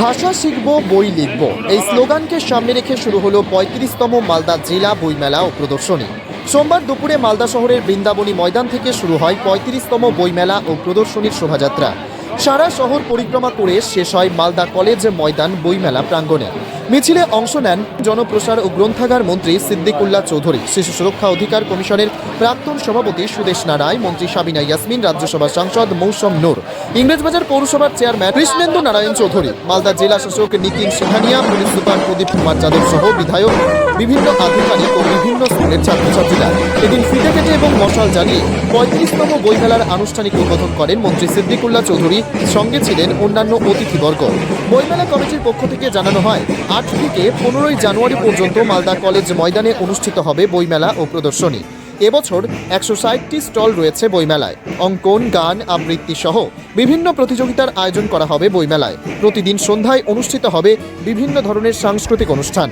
ভাষা শিখব, বই লিখব। এই স্লোগানকে সামনে রেখে শুরু হলো পঁয়ত্রিশতম মালদা জেলা বইমেলা ও প্রদর্শনী। সোমবার দুপুরে মালদা শহরের বৃন্দাবনী ময়দান থেকে শুরু হয় পঁয়ত্রিশতম বইমেলা ও প্রদর্শনীর শোভাযাত্রা। সারা শহর পরিক্রমা করে শেষ হয় মালদা কলেজ ময়দান বইমেলা প্রাঙ্গণে। মিছিলে অংশ নেন জনপ্রসার ও গ্রন্থাগার মন্ত্রী সিদ্দিকুল্লাহ চৌধুরী, শিশু সুরক্ষা অধিকার কমিশনের প্রাক্তন সভাপতি সুদেশ নারায়, মন্ত্রী সাবিনা ইয়াসমিন রাজ্যসভা সাংসদ মৌসম নূর, ইংরেজবাজার পৌরসভার চেয়ারম্যান কৃষ্ণেন্দু নারায়ণ চৌধুরী, মালদা জেলা শাসক নিতিন সিংহানিয়া পুলিশ সুপার প্রদীপ কুমার যাদব সহ বিধায়ক, বিভিন্ন আধিকারিক ও বিভিন্ন স্কুলের ছাত্রছাত্রীরা। এদিন ফিতে কেটে এবং মশাল জ্বালিয়ে পঁয়ত্রিশতম বইমেলার আনুষ্ঠানিক উদ্বোধন করেন মন্ত্রী সিদ্দিকুল্লাহ চৌধুরী সঙ্গে ছিলেন অন্যান্য অতিথিবর্গ। বইমেলা কমিটির পক্ষ থেকে জানানো হয় আট থেকে পনেরোই জানুয়ারি পর্যন্ত মালদা কলেজ ময়দানে অনুষ্ঠিত হবে বইমেলা ও প্রদর্শনী। এবছর একশো ষাটটি স্টল রয়েছে বইমেলায়। অঙ্কন, গান, আবৃত্তি সহ বিভিন্ন প্রতিযোগিতার আয়োজন করা হবে বইমেলায়। প্রতিদিন সন্ধ্যায় অনুষ্ঠিত হবে বিভিন্ন ধরনের সাংস্কৃতিক অনুষ্ঠান।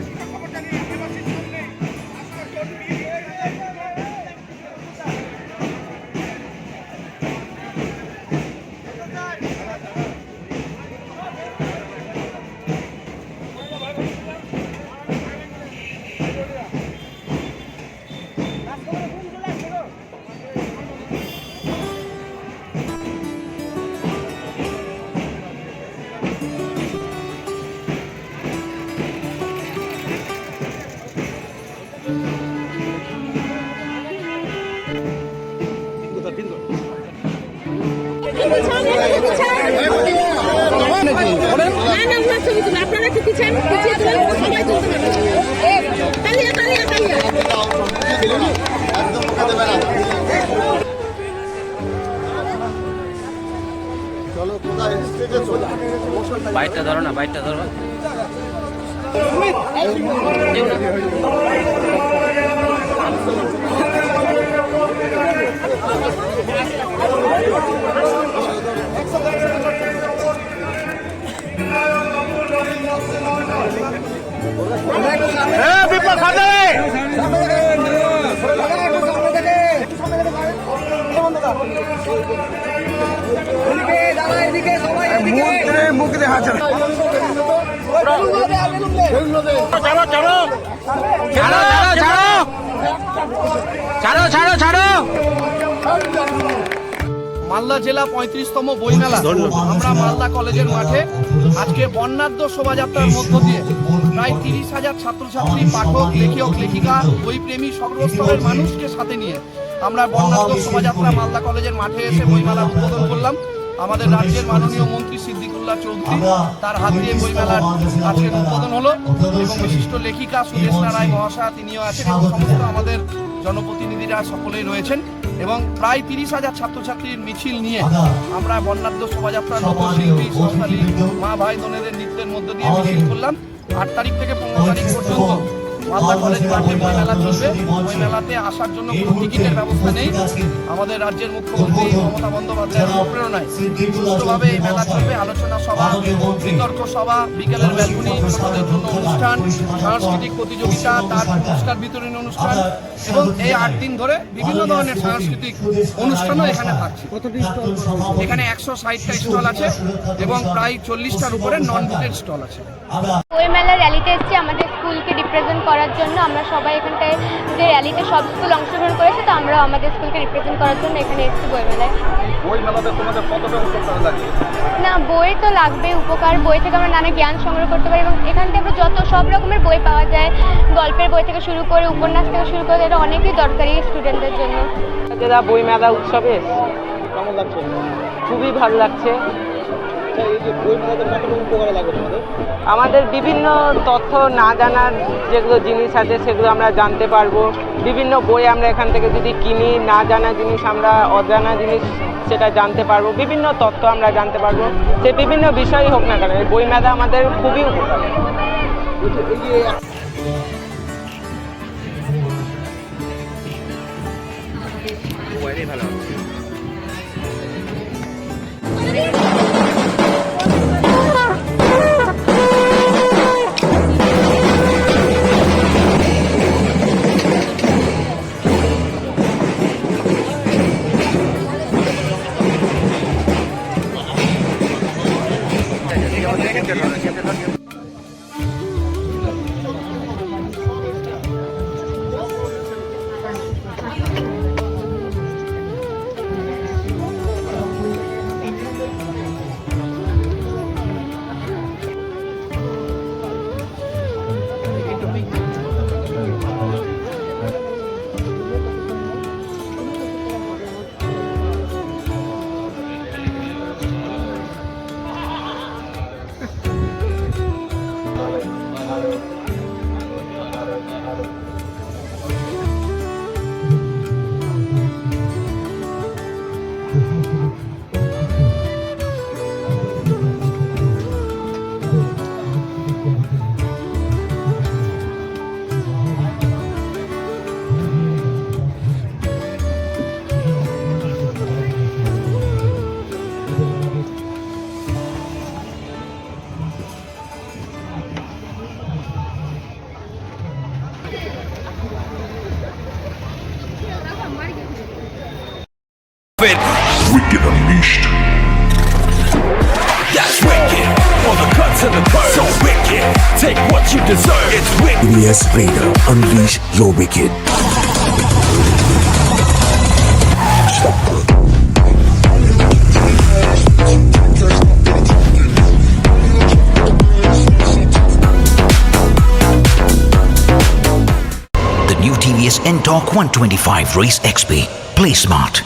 আপনারা কি তুলেন সবাই তুলতে তালিয়া তালিয়া তালিয়া। বাইকটা ধরো না বাইকটা ধরো। ছাড়ো ছাড়ো। ছাড়ো ছাড়ো ছাড়ো। মালদা জেলা পঁয়ত্রিশতম বইমেলা। আমরা মালদা কলেজের মাঠে আজকে বর্ণাঢ্য শোভাযাত্রার মধ্য দিয়ে প্রায় তিরিশ হাজার ছাত্রছাত্রী, পাঠক, লেখক, লেখিকা, বইপ্রেমী, সর্বস্তরের মানুষকে সাথে নিয়ে আমরা বর্ণাঢ্য শোভাযাত্রা মালদা কলেজের মাঠে এসে বইমেলা উদ্বোধন করলাম। আমাদের রাজ্যের মাননীয় মন্ত্রী সিদ্দিকুল্লাহ চৌধুরী তার হাত দিয়ে বইমেলার আজকের উদ্বোধন হলো এবং বিশিষ্ট লেখিকা সুদেশ রায় মহাশয়া তিনিও আছেন এবং সমস্ত আমাদের জনপ্রতিনিধিরা সকলেই রয়েছেন। এবং প্রায় তিরিশ হাজার ছাত্রছাত্রীর মিছিল নিয়ে আমরা বর্ণাঢ্য শোভাযাত্রা লোকশিল্পী মা ভাই বোনেদের নৃত্যের মধ্য দিয়ে মিছিল করলাম। আট তারিখ থেকে পনেরো তারিখ পর্যন্ত মালদা কলেজ মাঠে বই মেলা চলবে বই মেলাতে আসার জন্য কোনো টিকিটের ব্যবস্থা নেই। আমাদের রাজ্যের মুখ্যমন্ত্রী মমতা বন্দ্যোপাধ্যায়ের অনুপ্রেরণায় সুস্থভাবে এই মেলা চলবে আলোচনা সভা বিতর্ক সভা বিকেলের ব্যালকনি ছোটদের জন্য অনুষ্ঠান সাংস্কৃতিক প্রতিযোগিতা তার পুরস্কার বিতরণী অনুষ্ঠান এবং এই আট দিন ধরে বিভিন্ন ধরনের সাংস্কৃতিক অনুষ্ঠানও এখানে থাকছে। এখানে একশো ষাটটা স্টল আছে এবং প্রায় চল্লিশটার উপরে নন বুটের স্টল আছে। বইমেলা র্যালিতে এসেছি আমাদের স্কুলকে রিপ্রেজেন্ট করার জন্য আমরা সবাই এখানটায় যে র্যালিতে সব স্কুল অংশগ্রহণ করেছে তো আমরা আমাদের স্কুলকে রিপ্রেজেন্ট করার জন্য এখানে এসেছি বইমেলায় না বই তো লাগবে উপকার। বই থেকে আমরা নানা জ্ঞান সংগ্রহ করতে পারি এবং এখান থেকে আমরা যত সব রকমের বই পাওয়া যায় গল্পের বই থেকে শুরু করে উপন্যাস থেকে শুরু করে এটা অনেকই দরকারি স্টুডেন্টদের জন্য। জেলা বইমেলা উৎসবে কেমন লাগছে? খুবই ভালো লাগছে। আমাদের বিভিন্ন তথ্য না জানার যেগুলো জিনিস আছে সেগুলো আমরা জানতে পারব। বিভিন্ন বই আমরা এখান থেকে যদি কিনি না জানা জিনিস আমরা অজানা জিনিস সেটা জানতে পারব। বিভিন্ন তথ্য আমরা জানতে পারব। সে বিভিন্ন বিষয়ই হোক না কেন এই বই মেলা আমাদের খুবই উপকার। ভালো হবে fit. Wicked unleashed. That's wicked. For the cuts and the curves. So wicked. Take what you deserve. It's wicked. Elias Raider, unleash your wicked. TVS NTORQ 125 Race XP. Play smart.